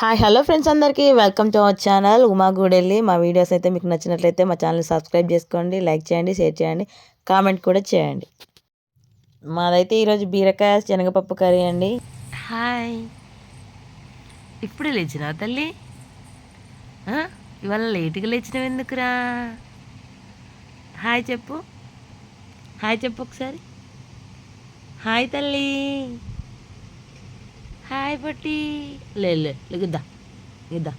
Hi hello friends అందరికీ. Welcome to our channel Uma Gudelli మా videos అయితే మీకు నచ్చినట్లయితే మా ఛానల్ సబ్స్క్రైబ్ చేసుకోండి లైక్ చేయండి షేర్ చేయండి కామెంట్ కూడా చేయండి. మాదైతే ఈరోజు బీరకాయ శనగపప్పు కర్రీ అండి. హాయ్ ఇప్పుడే లేచినా తల్లి? ఇవాళ లేటుగా లేచినావు ఎందుకురా? హాయ్ చెప్పు. హాయ్ చెప్పు ఒకసారి. హాయ్ తల్లి. హాయ్ పట్టి లే లే గిద్దా గిద్దా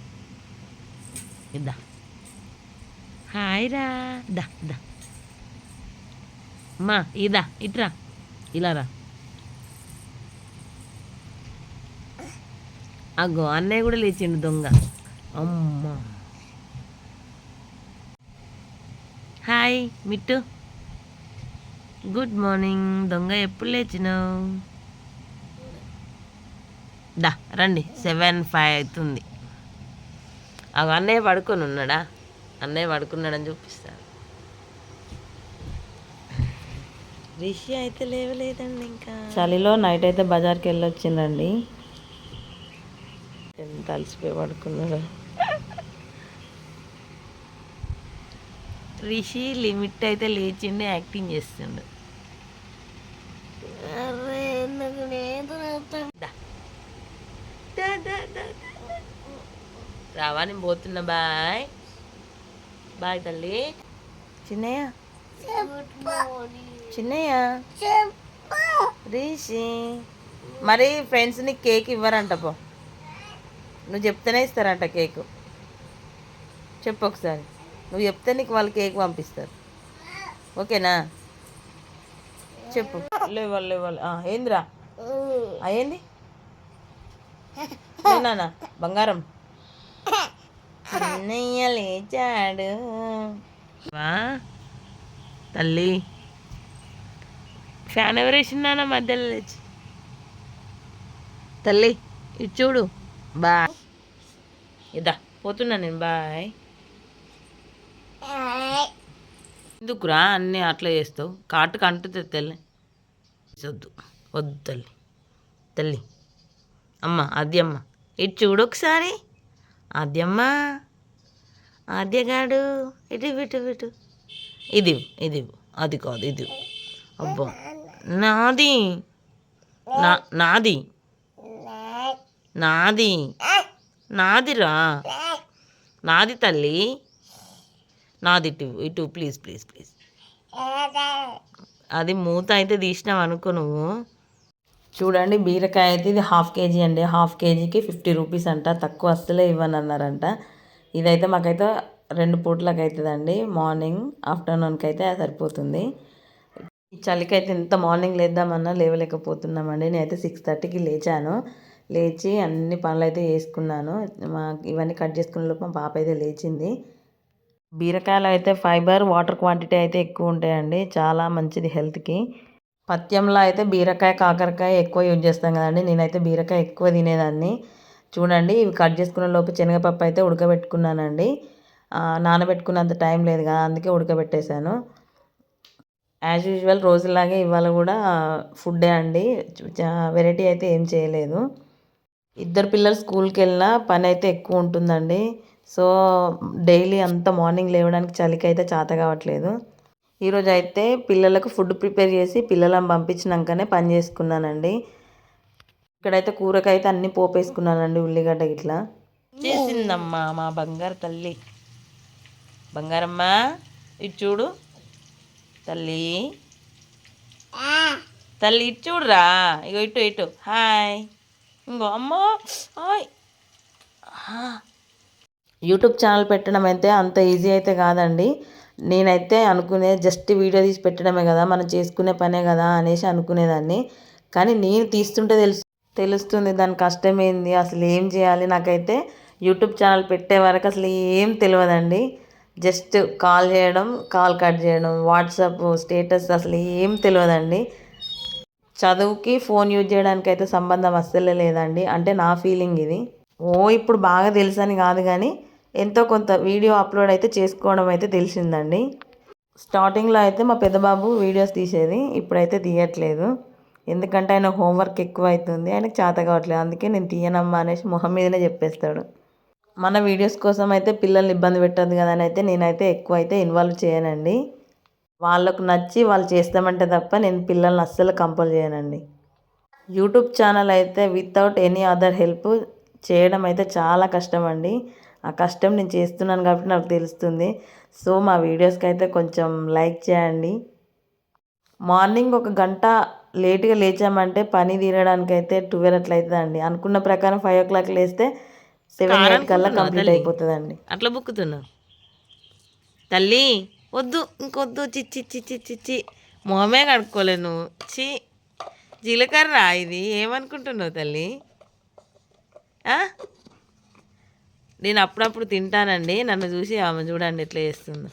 గిద్దా హాయ్ రా. దా దా అమ్మా ఇదా ఇట్రా ఇలా రా. అగ్గో అన్నయ్య కూడా లేచిండు దొంగ. అమ్మా. హాయ్ మిట్టు. Good morning. దొంగ ఎప్పుడు లేచినావు? దా రండి. సెవెన్ ఫైవ్ అవుతుంది. అగో అన్నయ్య పడుకొని ఉన్నాడా? అన్నయ్య పడుకున్నాడని చూపిస్తాను రిషి అయితే లేవలేదండి ఇంకా. చలిలో నైట్ అయితే బజార్కి వెళ్ళొచ్చిందండి. ఎంత అలసిపోయి పడుకున్నాడు. రిషి లిమిట్ అయితే లేచిండి యాక్టింగ్ చేస్తుండు దా. దా, దా, దా, దా, దా. రావా నేను పోతున్నా బాయ్. బాయ్ తల్లి. చిన్నయ్య. చిన్నయ్య. రిషి. మరి ఫ్రెండ్స్ని కేక్ ఇవ్వరంట పో. నువ్వు చెప్తేనే ఇస్తారంట కేకు చెప్పు ఒకసారి. నువ్వు చెప్తే నీకు వాళ్ళు కేక్ పంపిస్తారు. ఓకేనా? చెప్పు. లేవాలి లేవాలి ఆ, ఏందిరా? ఆ, ఏంది? నేనా బంగారం. చిన్నయ్య లేచాడు వా తల్లి. ఫ్యాన్ ఎవరు వేసిందా మధ్యలో లేచి? తల్లి ఇటు చూడు. బాయ్ ఇదా పోతున్నా నేను బాయ్. ఎందుకురా అన్నీ అట్లా చేస్తావు? కాటుకు అంటుంది తల్లి. వద్దు వద్దు తల్లి. తల్లి అమ్మ అద్యమ్మ ఇటు చూడు ఒకసారి. ఆద్యమ్మా ఆద్యగాడు ఇటు ఇటు ఇటు ఇది ఇది అది కాదు ఇది అబ్బా నాది నా నాది నాది నాదిరా నాది తల్లి నాది ఇటు ఇటు ప్లీజ్ ప్లీజ్ ప్లీజ్. అది మూత అయితే తీసినావు అనుకో నువ్వు. చూడండి బీరకాయ అయితే ఇది హాఫ్ కేజీ అండి. హాఫ్ కేజీకి ఫిఫ్టీ రూపీస్ అంట. తక్కువ అస్సలే ఇవ్వను అన్నారంట ఇదైతే మాకైతే రెండు పూట్లకు అవుతుందండి మార్నింగ్ ఆఫ్టర్నూన్కి అయితే సరిపోతుంది. ఈ చలికి అయితే ఎంత మార్నింగ్ లేద్దామన్నా లేవలేకపోతున్నామండి. నేనైతే సిక్స్ థర్టీకి లేచాను. లేచి అన్ని పనులు అయితే చేసుకున్నాను. మా ఇవన్నీ కట్ చేసుకునే లోపు మా పాప అయితే లేచింది. బీరకాయలు అయితే ఫైబర్ వాటర్ క్వాంటిటీ అయితే ఎక్కువ ఉంటాయండి చాలా మంచిది హెల్త్కి. పథ్యంలో అయితే బీరకాయ కాకరకాయ ఎక్కువ యూజ్ చేస్తాం కదండి. నేనైతే బీరకాయ ఎక్కువ తినేదాన్ని. చూడండి ఇవి కట్ చేసుకున్న లోపు శనగపప్పు అయితే ఉడకబెట్టుకున్నానండి. నానబెట్టుకున్నంత టైం లేదు కదా అందుకే ఉడకబెట్టేశాను. యాజ్ యూజువల్ రోజులాగే ఇవాళ కూడా ఫుడ్డే అండి. వెరైటీ అయితే ఏం చేయలేదు. ఇద్దరు పిల్లలు స్కూల్కి వెళ్ళినా పని అయితే ఎక్కువ ఉంటుందండి. సో డైలీ అంత మార్నింగ్ లేవడానికి చలికి అయితే చేత కావట్లేదు. ఈరోజు అయితే పిల్లలకు ఫుడ్ ప్రిపేర్ చేసి పిల్లలను పంపించినాకనే పని చేసుకున్నానండి. ఇక్కడైతే కూరకైతే అన్ని పోపేసుకున్నానండి ఉల్లిగడ్డ ఇట్లా చేసిందమ్మా మా బంగారు తల్లి. బంగారమ్మా ఇటు చూడు. తల్లి. తల్లి ఇటు చూడురా. ఇగో ఇటు ఇటు. హాయ్. ఇంకో అమ్మో. హాయ్ యూట్యూబ్ ఛానల్ పెట్టడం అయితే అంత ఈజీ అయితే కాదండి. నేనైతే అనుకునే జస్ట్ వీడియో తీసి పెట్టడమే కదా మనం చేసుకునే పనే కదా అనేసి అనుకునేదాన్ని. కానీ నేను తీస్తుంటే తెలుసు తెలుస్తుంది దాని కష్టం ఏంది అసలు ఏం చేయాలి? నాకైతే యూట్యూబ్ ఛానల్ పెట్టే వరకు అసలు ఏం తెలియదండి. జస్ట్ కాల్ చేయడం కాల్ కట్ చేయడం వాట్సాప్ స్టేటస్ అసలు ఏం తెలియదండి. చదువుకి ఫోన్ యూజ్ చేయడానికి అయితే సంబంధం అస్సలే లేదండి. అంటే నా ఫీలింగ్ ఇది. ఓ ఇప్పుడు బాగా తెలుసని కాదు కానీ ఎంతో కొంత వీడియో అప్లోడ్ అయితే చేసుకోవడం అయితే తెలిసిందండి. స్టార్టింగ్లో అయితే మా పెద్దబాబు వీడియోస్ తీసేది ఇప్పుడైతే తీయట్లేదు. ఎందుకంటే ఆయన హోంవర్క్ ఎక్కువ అవుతుంది ఆయనకు చేత కావట్లేదు. అందుకే నేను తీయనమ్మా అనేసి మొహం మీదనే చెప్పేస్తాడు. మన వీడియోస్ కోసం అయితే పిల్లల్ని ఇబ్బంది పెట్టద్దు కదా అని అయితే నేనైతే ఎక్కువ అయితే ఇన్వాల్వ్ చేయనండి. వాళ్ళకు నచ్చి వాళ్ళు చేస్తామంటే తప్ప నేను పిల్లల్ని అస్సలు కంపల్ చేయనండి. యూట్యూబ్ ఛానల్ అయితే వితౌట్ ఎనీ అదర్ హెల్ప్ చేయడం అయితే చాలా కష్టం అండి ఆ కష్టం నేను చేస్తున్నాను కాబట్టి నాకు తెలుస్తుంది. సో మా వీడియోస్కి అయితే కొంచెం లైక్ చేయండి. మార్నింగ్ ఒక గంట లేట్గా లేచామంటే పని తీరడానికి అయితే ట్వెల్వ్ అట్లా అవుతుందండి అనుకున్న ప్రకారం ఫైవ్ ఓ క్లాక్ లేస్తే సెవెన్ ఎయిట్ కల్లా కంప్లీట్ అయిపోతుందండి. అట్లా బుక్కుతున్నావు? తల్లి వద్దు ఇంకొద్దు చిచ్చి చిచ్చి చిచ్చి మొహమే కడుక్కోలే నువ్వు. చి జీలకర్ర ఇది ఏమనుకుంటున్నావు తల్లి? ఆ? నేను అప్పుడప్పుడు తింటానండి. నన్ను చూసి ఆమె చూడండి ఎట్లా చేస్తుందో.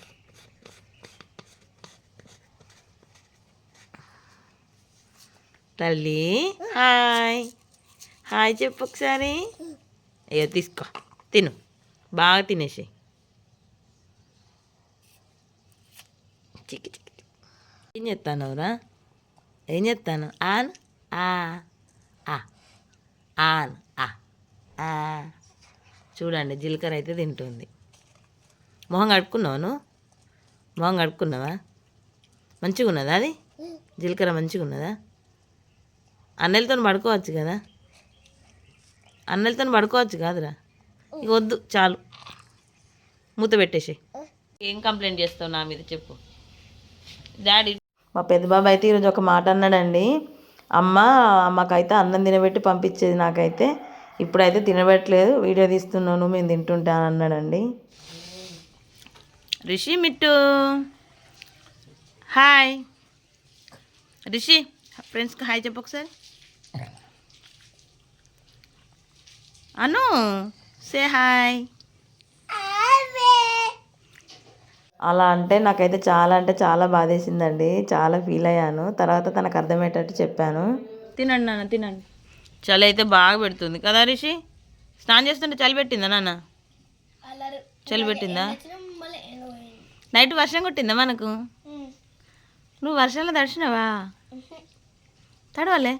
తల్లి హాయ్. హాయ్ చెప్పు ఒకసారి. అయ్యో తీసుకో. తిను. బాగా తినేసి చిక్కి చిక్కి ఏం చేస్తానవురా ఏం చేస్తాను ఆన్? ఆ. ఆ. ఆన్. ఆ. ఆ. చూడండి జీలకర్ర అయితే తింటుంది. మొహం కడుక్కున్నావును మొహం కడుక్కున్నావా? మంచిగా ఉన్నదా అది? జీలకర్ర మంచిగా ఉన్నదా అన్నెలతో పడుకోవచ్చు కదా? అన్నెలతో పడుకోవచ్చు కాదురా? ఇక వద్దు చాలు. మూత పెట్టేసి ఏం కంప్లైంట్ చేస్తావు నా మీద చెప్పు. డాడీ మా పెద్ద బాబు అయితే ఈరోజు ఒక మాట అన్నాడండి. అమ్మ అమ్మకైతే అన్నం తినబెట్టి పంపించేది నాకైతే. ఇప్పుడైతే తినబెట్టలేదు వీడియో తీస్తున్నాను మేము తింటుంటాను అన్నాడండి. రిషి మిట్టు. హాయ్. రిషి ఫ్రెండ్స్కి హాయ్ చెప్పు ఒకసారి. అను సే హాయ్ అలా అంటే నాకైతే చాలా అంటే చాలా బాధేసిందండి చాలా ఫీల్ అయ్యాను. తర్వాత తనకు అర్థమయ్యేటట్టు చెప్పాను. తినండి నాన్న తినండి. చలి అయితే బాగా పెడుతుంది. కదా రిషి? స్నానం చేస్తుంటే చలి పెట్టిందా నాన్న? చలి పెట్టిందా? నైట్ వర్షం కొట్టిందా మనకు? నువ్వు వర్షంలో తడిచినావా? తడవలే.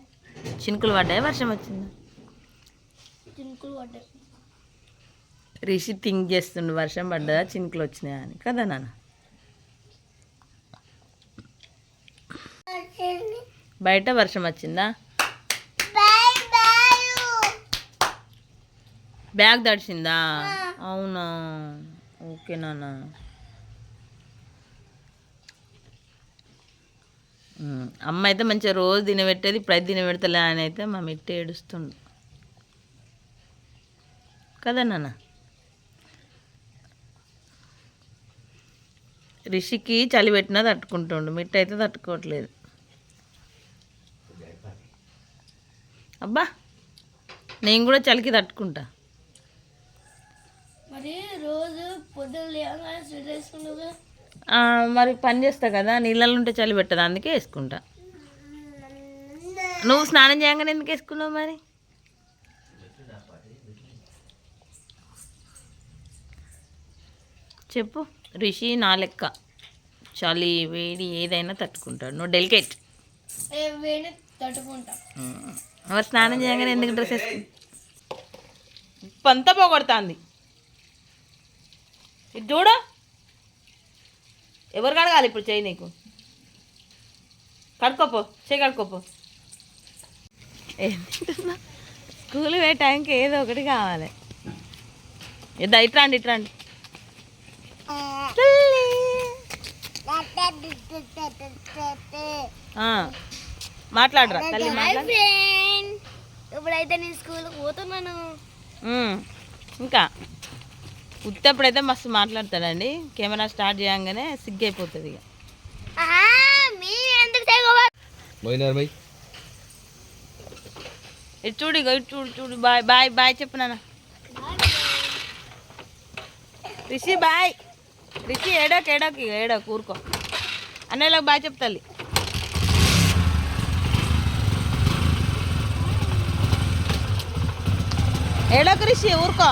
చినుకులు పడ్డాయి వర్షం వచ్చిందా? రిషి థింక్ చేస్తుండు వర్షం పడ్డదా చినుకులు వచ్చినాయా అని. కదా నాన్న? బయట వర్షం వచ్చిందా? బ్యాగ్ తడిసిందా అవునా? ఓకే నాన్న. అమ్మ అయితే మంచిగా రోజు తినబెట్టేది ఇప్పుడు అయితే తినబెడతలే అని అయితే మా మిట్టి ఏడుస్తుండు. కదా నాన్న? రిషికి చలి పెట్టినా తట్టుకుంటుండు మిట్ట అయితే తట్టుకోవట్లేదు. అబ్బా నేను కూడా చలికి తట్టుకుంటా. మరి రోజు పని చేస్తా కదా నీళ్ళలో ఉంటే చలి పెట్టదు? అందుకే వేసుకుంటా. నువ్వు స్నానం చేయగానే ఎందుకు వేసుకున్నావు మరి? చెప్పు రిషి నా లెక్క. చలి వేడి ఏదైనా తట్టుకుంటాడు. నువ్వు డెలికేట్ మరి స్నానం చేయగానే ఎందుకు డ్రెస్ వేసుకు పంత పోగొడుతుంది. ఇది చూడు. ఎవరు కడగాలి ఇప్పుడు చేయి నీకు? కడుక్కోపో చేయి కడుక్కోపో. స్కూల్ పోయే టైంకి ఏదో ఒకటి కావాలి. ఇద్దా ఇట్రాండి ఇట్రాండి ఆ, మాట్లాడరా తల్లి ఇప్పుడైతే నేను స్కూల్కి పోతున్నాను. ఇంకా? ఉత్తప్పుడైతే మస్తు మాట్లాడతాడండి. కెమెరా స్టార్ట్ చేయగానే ఇక. పోయినారు బై. ఇటు చూడు ఇగో ఇటు చూడు చూడు బాయ్ బాయ్ బాయ్ చెప్పు నాన్న. రిషి బాయ్. రిషి ఏడోకి ఏడోకి ఏడోకి ఊరుకో అన్నయ్యలకు బాయ్ చెప్తాలి ఏడోకి రిషి ఊరుకో.